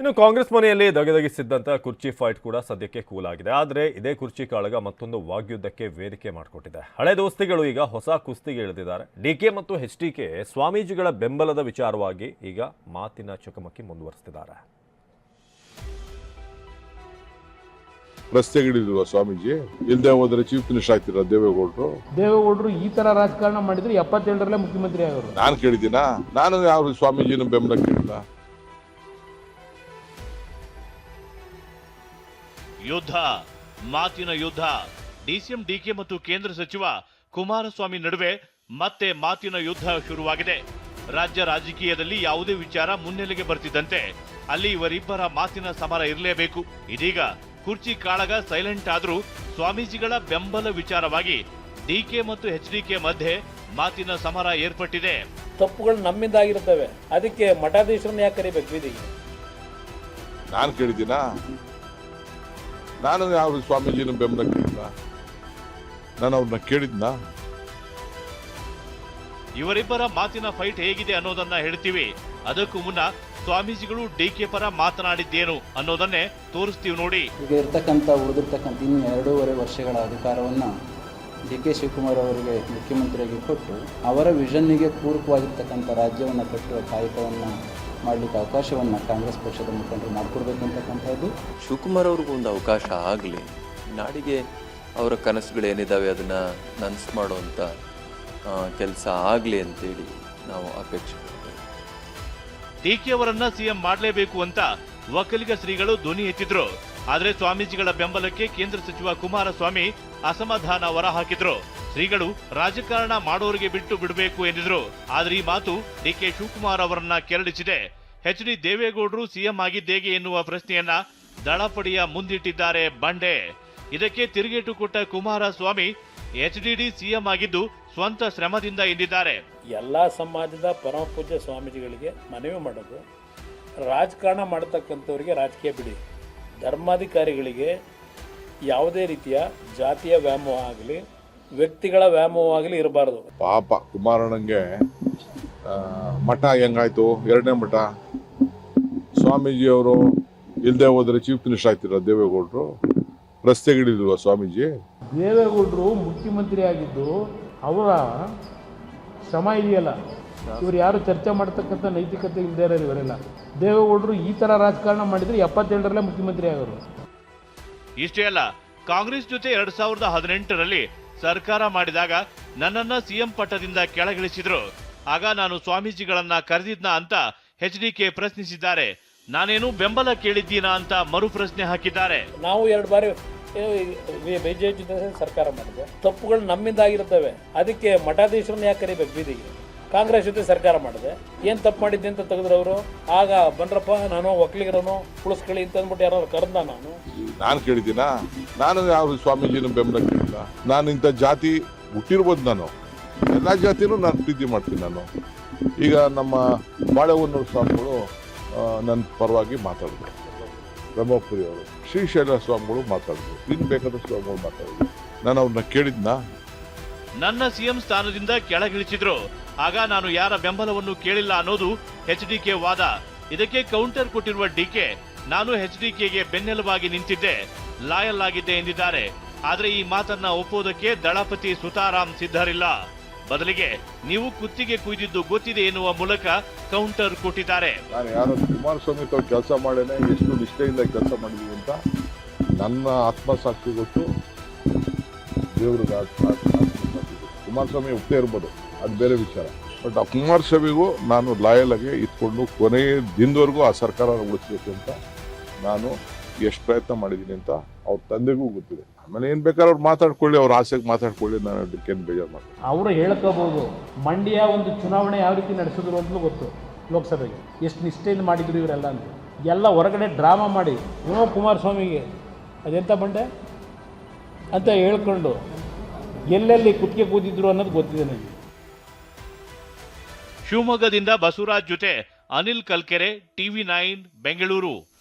ಇನ್ನು ಕಾಂಗ್ರೆಸ್ ಮನೆಯಲ್ಲಿ ದಗದಗಿಸಿದ್ದಂಥ ಕುರ್ಚಿ ಫೈಟ್ ಕೂಡ ಸದ್ಯಕ್ಕೆ ಕೂಲ್ ಆಗಿದೆ. ಆದರೆ ಇದೇ ಕುರ್ಚಿ ಕಾಳಗ ಮತ್ತೊಂದು ವಾಗ್ಯುದ್ಧಕ್ಕೆ ವೇದಿಕೆ ಮಾಡಿಕೊಟ್ಟಿದೆ. ಹಳೆ ದೋಸ್ತಿಗಳು ಈಗ ಹೊಸ ಕುಸ್ತಿಗೆ ಇಳಿದಿದ್ದಾರೆ. ಡಿಕೆ ಮತ್ತು ಎಚ್ ಡಿಕೆ ಸ್ವಾಮೀಜಿಗಳ ಬೆಂಬಲದ ವಿಚಾರವಾಗಿ ಈಗ ಮಾತಿನ ಚಕಮಕಿ ಮುಂದುವರಿಸ್ತಿದ್ದಾರೆ. ರಸ್ತೆಗಿಳಿಲ್ವಾ ಸ್ವಾಮೀಜಿ ಇಲ್ಲದೆ ಹೋದ್ರೆ ಚೀಫ್ ಮಿನಿಸ್ಟರ್ ಆಗ್ತಿರೋ ದೇವೇಗೌಡರು? ದೇವೇಗೌಡರು ಈ ತರ ರಾಜಕಾರಣ ಮಾಡಿದ್ರೆ ಎಪ್ಪತ್ತೇಳರಲ್ಲೇ ಮುಖ್ಯಮಂತ್ರಿ ಆಗೋರು. ನಾನು ಕೇಳಿದ್ದೀನಾ? ನಾನು ಯಾವ ಸ್ವಾಮೀಜಿನ ಬೆಂಬಲ ಕೇಳಿಲ್ಲ? ಯುದ್ಧ ಮಾತಿನ ಯುದ್ಧ ಡಿಸಿಎಂ ಡಿಕೆ ಮತ್ತು ಕೇಂದ್ರ ಸಚಿವ ಕುಮಾರಸ್ವಾಮಿ ನಡುವೆ ಮತ್ತೆ ಮಾತಿನ ಯುದ್ಧ ಶುರುವಾಗಿದೆ. ರಾಜ್ಯ ರಾಜಕೀಯದಲ್ಲಿ ಯಾವುದೇ ವಿಚಾರ ಮುನ್ನೆಲೆಗೆ ಬರ್ತಿದ್ದಂತೆ ಅಲ್ಲಿ ಇವರಿಬ್ಬರ ಮಾತಿನ ಸಮರ ಇರಲೇಬೇಕು. ಇದೀಗ ಕುರ್ಚಿ ಕಾಳಗ ಸೈಲೆಂಟ್ ಆದರೂ ಸ್ವಾಮೀಜಿಗಳ ಬೆಂಬಲ ವಿಚಾರವಾಗಿ ಡಿಕೆ ಮತ್ತು ಎಚ್ ಡಿಕೆ ಮಧ್ಯೆ ಮಾತಿನ ಸಮರ ಏರ್ಪಟ್ಟಿದೆ. ತಪ್ಪುಗಳು ನಮ್ಮಿಂದ ಆಗಿರ್ತವೆ ಅದಕ್ಕೆ ಮಠಾಧೀಶರನ್ನು ಯಾಕೆ ಕರಿಬೇಕು? ಇದೀಗ ನಾನು ಕೇಳಿದ್ದೀನಾ? ನಾನು ಯಾವ ಸ್ವಾಮೀಜಿನ ಬೆಂಬಲಕ್ಕಿಲ್ಲ ನಾನು ಅವ್ರನ್ನ ಕೇಳಿದ್ನ? ಇವರಿಬ್ಬರ ಮಾತಿನ ಫೈಟ್ ಹೇಗಿದೆ ಅನ್ನೋದನ್ನ ಹೇಳ್ತೀವಿ. ಅದಕ್ಕೂ ಮುನ್ನ ಸ್ವಾಮೀಜಿಗಳು ಡಿಕೆ ಪರ ಮಾತನಾಡಿದ್ದೇನು ಅನ್ನೋದನ್ನೇ ತೋರಿಸ್ತೀವಿ ನೋಡಿ. ಈಗ ಇರ್ತಕ್ಕಂಥ ಉಳಿದಿರ್ತಕ್ಕಂಥ ಇನ್ನು ಎರಡೂವರೆ ವರ್ಷಗಳ ಅಧಿಕಾರವನ್ನು ಡಿ ಕೆ ಶಿವಕುಮಾರ್ ಅವರಿಗೆ ಮುಖ್ಯಮಂತ್ರಿಯಾಗಿ ಕೊಟ್ಟು ಅವರ ವಿಷನ್ನಿಗೆ ಪೂರಕವಾಗಿರ್ತಕ್ಕಂಥ ರಾಜ್ಯವನ್ನು ಕಟ್ಟುವ ಕಾಯಕವನ್ನು ಮಾಡಲಿಕ್ಕೆ ಅವಕಾಶವನ್ನು ಕಾಂಗ್ರೆಸ್ ಪಕ್ಷದ ಮುಖಂಡರು ಮಾಡಿಕೊಡ್ಬೇಕು ಅಂತಕ್ಕಂಥದ್ದು. ಶಿವಕುಮಾರ್ ಅವ್ರಿಗೂ ಒಂದು ಅವಕಾಶ ಆಗಲಿ ನಾಡಿಗೆ ಅವರ ಕನಸುಗಳೇನಿದ್ದಾವೆ ಅದನ್ನು ನನಸು ಮಾಡುವಂಥ ಕೆಲಸ ಆಗಲಿ ಅಂತೇಳಿ ನಾವು ಅಪೇಕ್ಷೆ ಡಿ ಕೆ ಅವರನ್ನ ಸಿಎಂ ಮಾಡಲೇಬೇಕು ಅಂತ ಒಕ್ಕಲಿಗ ಶ್ರೀಗಳು ಧ್ವನಿ ಎತ್ತಿದ್ರು. ಆದ್ರೆ ಸ್ವಾಮೀಜಿಗಳ ಬೆಂಬಲಕ್ಕೆ ಕೇಂದ್ರ ಸಚಿವ ಕುಮಾರಸ್ವಾಮಿ ಅಸಮಾಧಾನ ಹೊರಹಾಕಿದ್ರು. ಶ್ರೀಗಳು ರಾಜಕಾರಣ ಮಾಡೋರಿಗೆ ಬಿಟ್ಟು ಬಿಡಬೇಕು ಎಂದಿದ್ರು. ಆದರೆ ಈ ಮಾತು ಡಿಕೆ ಶಿವಕುಮಾರ್ ಅವರನ್ನ ಕೆರಳಿಸಿದೆ. ಎಚ್ ಡಿ ದೇವೇಗೌಡರು ಸಿಎಂ ಆಗಿದ್ದೇಗೆ ಎನ್ನುವ ಪ್ರಶ್ನೆಯನ್ನ ದಳಪಡಿಯ ಮುಂದಿಟ್ಟಿದ್ದಾರೆ ಬಂಡೆ. ಇದಕ್ಕೆ ತಿರುಗೇಟು ಕೊಟ್ಟ ಕುಮಾರಸ್ವಾಮಿ ಎಚ್ ಡಿ ಸಿಎಂ ಆಗಿದ್ದು ಸ್ವಂತ ಶ್ರಮದಿಂದ ಎಂದಿದ್ದಾರೆ. ಎಲ್ಲ ಸಮಾಜದ ಪರಮ ಪೂಜ್ಯ ಸ್ವಾಮೀಜಿಗಳಿಗೆ ಮನವಿ ಮಾಡೋದು ರಾಜಕಾರಣ ಮಾಡತಕ್ಕಂಥವ್ರಿಗೆ ರಾಜಕೀಯ ಬಿಡಿ. ಧರ್ಮಾಧಿಕಾರಿಗಳಿಗೆ ಯಾವುದೇ ರೀತಿಯ ಜಾತಿಯ ವ್ಯಾಮೋಹ ಆಗಲಿ ವ್ಯಕ್ತಿಗಳ ವ್ಯಾಮೋಹ ಆಗಲಿ ಇರಬಾರ್ದು. ಪಾಪ ಕುಮಾರಣ್ಣಂಗೆ ಮಠ ಹೆಂಗಾಯ್ತು? ಎರಡನೇ ಮಠ. ಸ್ವಾಮೀಜಿಯವರು ಇಲ್ಲದೆ ಹೋದ್ರೆ ಚೀಫ್ ಮಿನಿಸ್ಟರ್ ಆಗ್ತಿರೋ ದೇವೇಗೌಡರು. ರಸ್ತೆಗಿಳಿಲ್ವಾ ಸ್ವಾಮೀಜಿ? ದೇವೇಗೌಡರು ಮುಖ್ಯಮಂತ್ರಿ ಆಗಿದ್ದು ಅವರ ಶ್ರಮ ಇದೆಯಲ್ಲ. ಇವ್ರು ಯಾರು ಚರ್ಚೆ ಮಾಡ್ತಕ್ಕಂಥ ನೈತಿಕತೆ ಇಲ್ಲದೆ ಇರೋರು ಇವರೆಲ್ಲ. ದೇವೇಗೌಡರು ಈ ಥರ ರಾಜಕಾರಣ ಮಾಡಿದರೆ ಎಪ್ಪತ್ತೇಳರಲ್ಲೇ ಮುಖ್ಯಮಂತ್ರಿ ಆಗೋರು. ಇಷ್ಟೇ ಅಲ್ಲ ಕಾಂಗ್ರೆಸ್ ಜೊತೆ ಎರಡ್ ಸಾವಿರದ ಹದಿನೆಂಟರಲ್ಲಿ ಸರ್ಕಾರ ಮಾಡಿದಾಗ ನನ್ನನ್ನ ಸಿಎಂ ಪಟ್ಟದಿಂದ ಕೆಳಗಿಳಿಸಿದ್ರು. ಆಗ ನಾನು ಸ್ವಾಮೀಜಿಗಳನ್ನ ಕರೆದಿದ್ನ ಅಂತ ಎಚ್ ಡಿ ಕೆ ಪ್ರಶ್ನಿಸಿದ್ದಾರೆ. ನಾನೇನು ಬೆಂಬಲ ಕೇಳಿದ್ದೀನಾ ಅಂತ ಮರು ಪ್ರಶ್ನೆ ಹಾಕಿದ್ದಾರೆ. ನಾವು ಎರಡು ಬಾರಿ ಬಿಜೆಪಿ ಜೊತೆ ಸರ್ಕಾರ ಮಾಡಿದೆ. ತಪ್ಪುಗಳು ನಮ್ಮಿಂದ ಆಗಿರ್ತವೆ. ಅದಕ್ಕೆ ಮಠಾಧೀಶರನ್ನ ಯಾಕೆ ಕರಿಬೇಕು ಬೀದಿಗೆ? ಕಾಂಗ್ರೆಸ್ ಜೊತೆ ಸರ್ಕಾರ ಮಾಡಿದೆ. ಏನು ತಪ್ಪು ಮಾಡಿದ್ದೆ ಅಂತ ತೆಗೆದ್ರು ಅವರು? ಆಗ ಬನ್ರಪ್ಪ ನಾನು ಒಕ್ಕಲಿಗರನು ಉಳಿಸ್ಕೊಳ್ಳಿ ಅಂತ ಅಂದ್ಬಿಟ್ಟು ಯಾರು ಕರೆದ ನಾನು. ನಾನು ಕೇಳಿದ್ದೀನ? ನಾನು ಯಾವ ಸ್ವಾಮೀಜಿನ ಬೆಂಬಲ ಕೇಳಿಲ್ಲ. ನಾನು ಇಂಥ ಜಾತಿ ಹುಟ್ಟಿರ್ಬೋದು ನಾನು. ಎಲ್ಲ ಜಾತಿನೂ ನಾನು ಪ್ರೀತಿ ಮಾಡ್ತೀನಿ ನಾನು. ಈಗ ನಮ್ಮ ಬಾಳೆಹೊನ್ನೂರು ಸ್ವಾಮಿಗಳು ನನ್ನ ಪರವಾಗಿ ಮಾತಾಡಿದ್ರು. ಬ್ರಹ್ಮಪುರಿ ಅವರು, ಶ್ರೀಶೈಲ ಸ್ವಾಮಿಗಳು ಮಾತಾಡಿದ್ರು. ಇನ್ ಬೇಕಾದ ಸ್ವಾಮಿಗಳು ಮಾತಾಡಿದ್ರು. ನಾನು ಅವ್ರನ್ನ ಕೇಳಿದ್ನಾ? ನನ್ನ ಸಿಎಂ ಸ್ಥಾನದಿಂದ ಕೆಳಗಿಳಿಸಿದ್ರು. ಆಗ ನಾನು ಯಾರ ಬೆಂಬಲವನ್ನು ಕೇಳಿಲ್ಲ ಅನ್ನೋದು ಎಚ್ ಡಿ ಕೆ ವಾದ. ಇದಕ್ಕೆ ಕೌಂಟರ್ ಕೊಟ್ಟಿರುವ ಡಿಕೆ ನಾನು ಎಚ್ ಡಿ ಕೆಗೆ ಬೆನ್ನೆಲುಬಾಗಿ ನಿಂತಿದ್ದೆ. ಲಾಯಲ್ ಆಗಿದ್ದೆ ಎಂದಿದ್ದಾರೆ. ಆದರೆ ಈ ಮಾತನ್ನ ಒಪ್ಪೋದಕ್ಕೆ ದಳಪತಿ ಸುತಾರಾಮ್ ಸಿದ್ಧರಿಲ್ಲ. ಬದಲಿಗೆ ನೀವು ಕುತ್ತಿಗೆ ಕುಯ್ದಿದ್ದು ಗೊತ್ತಿದೆ ಎನ್ನುವ ಮೂಲಕ ಕೌಂಟರ್ ಕೊಟ್ಟಿದ್ದಾರೆ. ನಾನು ಯಾರೋ ಕುಮಾರಸ್ವಾಮಿ ತಾವು ಕೆಲಸ ಮಾಡೇನೆ ಎಷ್ಟು ನಿಷ್ಠೆಯಿಂದ ಕೆಲಸ ಮಾಡಿದೀವಿ ಅಂತ ನನ್ನ ಆತ್ಮಸಾಕ್ಷಿ ಗೊತ್ತು ದೇವ್ರಿಗೆ ಕುಮಾರಸ್ವಾಮಿ ಒಪ್ಪೇ ಇರ್ಬೋದು. ಅದು ಬೇರೆ ವಿಚಾರ. ಬಟ್ ಆ ಕುಮಾರಸ್ವಾಮಿಗೂ ನಾನು ಲಾಯಲ್ ಆಗಿ ಇಟ್ಕೊಂಡು ಕೊನೆಯ ದಿನದವರೆಗೂ ಆ ಸರ್ಕಾರ ಉಳಿಸ್ಬೇಕು ಅಂತ ನಾನು ಎಷ್ಟು ಪ್ರಯತ್ನ ಮಾಡಿದ್ದೀನಿ ಅಂತ ಅವ್ರ ತಂದೆಗೂ ಗೊತ್ತಿದೆ. ಆಮೇಲೆ ಏನು ಬೇಕಾದ್ರೆ ಅವ್ರು ಮಾತಾಡ್ಕೊಳ್ಳಿ, ಅವ್ರ ಆಸೆಗೆ ಮಾತಾಡ್ಕೊಳ್ಳಿ, ನಾನು ಅದಕ್ಕೆ ಏನು ಬೇಜಾರು ಮಾಡ್ತೀನಿ ಅವರು ಹೇಳ್ಕೋಬಹುದು ಮಂಡ್ಯ ಒಂದು ಚುನಾವಣೆ ಯಾವ ರೀತಿ ನಡೆಸಿದ್ರು ಅಂತಲೂ ಗೊತ್ತು ಲೋಕಸಭೆಗೆ. ಎಷ್ಟು ನಿಷ್ಠೆಯಿಂದ ಮಾಡಿದ್ರು ಇವರೆಲ್ಲ ಅಂತ. ಎಲ್ಲ ಹೊರಗಡೆ ಡ್ರಾಮಾ ಮಾಡಿ ಏನೋ ಕುಮಾರಸ್ವಾಮಿಗೆ, ಅದೆಂತ ಬಂಡೆ? ಅಂತ ಹೇಳ್ಕೊಂಡು ಎಲ್ಲೆಲ್ಲಿ ಕುತ್ತಿಗೆ ಕೂದಿದ್ರು ಅನ್ನೋದು ಗೊತ್ತಿದೆ ನನಗೆ. ಶಿವಮೊಗ್ಗದಿಂದ ಬಸವರಾಜ್ ಜೊತೆ ಅನಿಲ್ ಕಲ್ಕೆರೆ ಟಿವಿ ನೈನ್ ಬೆಂಗಳೂರು.